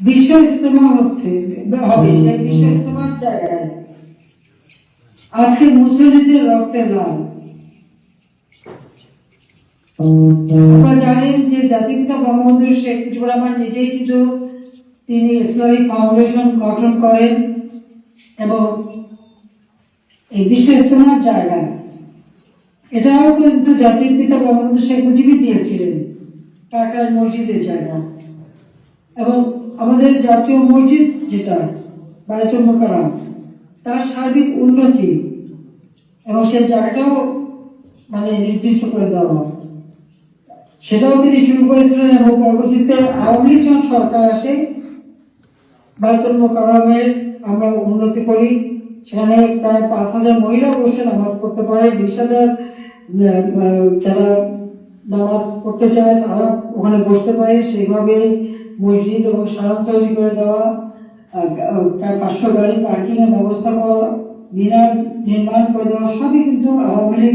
বিশ্ব ইস্তেমা হচ্ছে হবে সেই বিশ্ব ইস্তেমার জায়গায়। আজকে মুসলিমদের রক্তে লাল। আপনারা জানেন যে জাতিপিতা বঙ্গবন্ধু শেখ মুজিবুর রহমান নিজেই কিন্তু তিনি ইসলামিক ফাউন্ডেশন গঠন করেন এবং এই বিশ্ব ইস্তেমার জায়গায়। এটাও কিন্তু জাতির পিতা বঙ্গবন্ধু শেখ মুজিবই দিয়েছিলেন কাটার মসজিদের জায়গা এবং আমাদের জাতীয় মসজিদ যেটা, বায়তুল মোকাররম, তার সার্বিক উন্নতি এবং সেই জায়গাটাও মানে নির্দিষ্ট করে দেওয়া সেটাও তিনি শুরু করেছিলেন এবং পরবর্তীতে আওয়ামী লীগ সরকার আসে, বায়তুল মোকাররমের আমরা উন্নতি করি। সেখানে প্রায় পাঁচ হাজার মহিলা বসে নামাজ পড়তে পারে, বিশ হাজার যারা নামাজ পড়তে চায় তারা ওখানে বসতে পারে। সেইভাবে মসজিদ এবং সারাত তৈরি করে দেওয়া প্রায় পাঁচশো গাড়ি পার্কিং এর ব্যবস্থা করা, মিনার নির্মাণ করে দেওয়া, সবই কিন্তু আওয়ামী লীগ